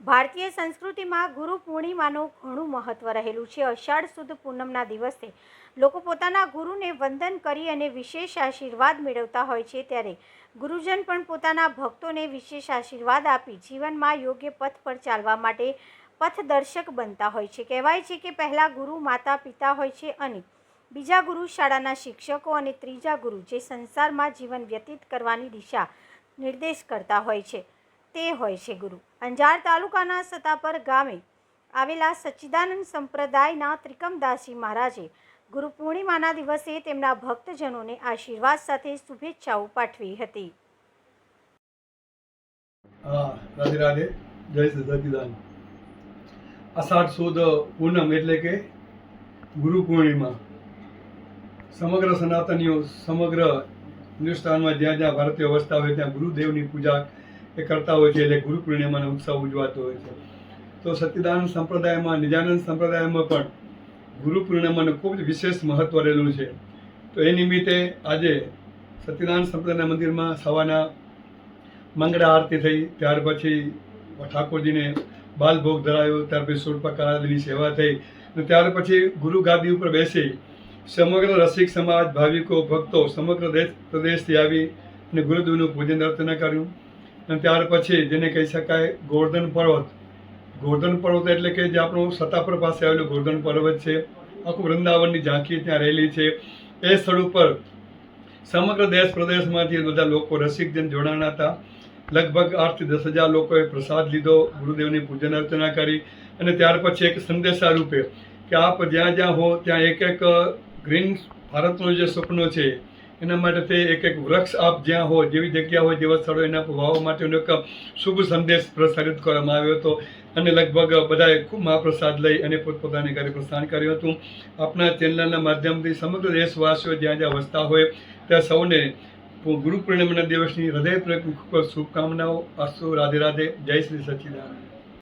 ભારતીય સંસ્કૃતિમાં ગુરુ પૂર્ણિમાનું ઘણું મહત્વ રહેલું છે. અષાઢ સુદ પૂનમના દિવસે લોકો પોતાના ગુરુને વંદન કરી અને વિશેષ આશીર્વાદ મેળવતા હોય છે. ત્યારે ગુરુજન પણ પોતાના ભક્તોને વિશેષ આશીર્વાદ આપી જીવનમાં યોગ્ય પથ પર ચાલવા માટે પથદર્શક બનતા હોય છે. કહેવાય છે કે પહેલાં ગુરુ માતા પિતા હોય છે અને બીજા ગુરુ શાળાના શિક્ષકો અને ત્રીજા ગુરુ જે સંસારમાં જીવન વ્યતીત કરવાની દિશા નિર્દેશ કરતા હોય છે. તે હોય છે, ગુરુ. અંજાર તાલુકાના સતાપર ગામે આવેલા સચ્ચિદાનંદ સંપ્રદાયના ત્રિકમદાસજી મહારાજે ગુરુ પૂર્ણિમાના દિવસે તેમના ભક્તજનોને આશીર્વાદ સાથે શુભેચ્છાઓ પાઠવી હતી. રાધે રાધે. જય સચિદાન અષાઢ સુદ પૂનમ એટલે કે ગુરુ પૂર્ણિમા. સમગ્ર સનાતનીઓ, સમગ્ર હિન્દુસ્તાનમાં જ્યાં જ્યાં ભારતીય વસતા હોય ત્યાં ગુરુદેવની પૂજા એ કરતા હોય છે એટલે ગુરુ પૂર્ણિમાનો ઉત્સવ ઉજવાતો હોય છે. તો સચ્ચિદાનંદ સંપ્રદાયમાં, નિજાનંદ સંપ્રદાયમાં પણ ગુરુ પૂર્ણિમાનું ખૂબ જ વિશેષ મહત્વ રહેલું છે. તો એ નિમિત્તે આજે સત્યનારાયણ સંપ્રદાયના મંદિરમાં સવારના મંગળા આરતી થઈ, ત્યાર પછી ઠાકોરજીને બાલભોગ ધરાયો, ત્યાર પછી સુરપકારની સેવા થઈ અને ત્યાર પછી ગુરુ ગાદી ઉપર બેસી સમગ્ર રસિક સમાજ, ભાવિકો, ભક્તો સમગ્ર દેશ, પ્રદેશથી આવી અને ગુરુદેવનું પૂજન અર્ચના કર્યું. અને ત્યાર પછી જેને કહી શકાય ગોર્ધન પર્વત. ગોર્ધન પર્વત એટલે કે જે આપણું સતાપર પાસે આવેલું ગોર્ધન પર્વત છે. આખું વૃંદાવનની ઝાંખી ત્યાં રહેલી છે. એ સ્થળ ઉપર સમગ્ર દેશ પ્રદેશમાંથી બધા લોકો રસિકજન જોડાણા હતા. લગભગ આઠથી દસ હજાર લોકોએ પ્રસાદ લીધો, ગુરુદેવની પૂજન અર્ચના કરી અને ત્યાર પછી એક સંદેશા રૂપે કે આપ જ્યાં જ્યાં હો ત્યાં એક એક ગ્રીન ભારતનું જે સપનું છે એના માટે તે એક એક વૃક્ષ આપ જ્યાં હોય, જેવી જગ્યા હોય, જેવા સ્થળો એના વાવવા માટેનો એક શુભ સંદેશ પ્રસારિત કરવામાં આવ્યો હતો. અને લગભગ બધાએ ખૂબ મહાપ્રસાદ લઈ અને પોતપોતાની ઘરે પ્રસ્થાન કર્યું હતું. આપણા ચેનલના માધ્યમથી સમગ્ર દેશવાસીઓ જ્યાં જ્યાં વસતા હોય, ત્યાં સૌને ગુરુ પૂર્ણિમાના દિવસની હૃદયપૂર્વક શુભકામનાઓ. અસ્તુ રાધે રાધે. જય શ્રી સચ્ચિદાનંદ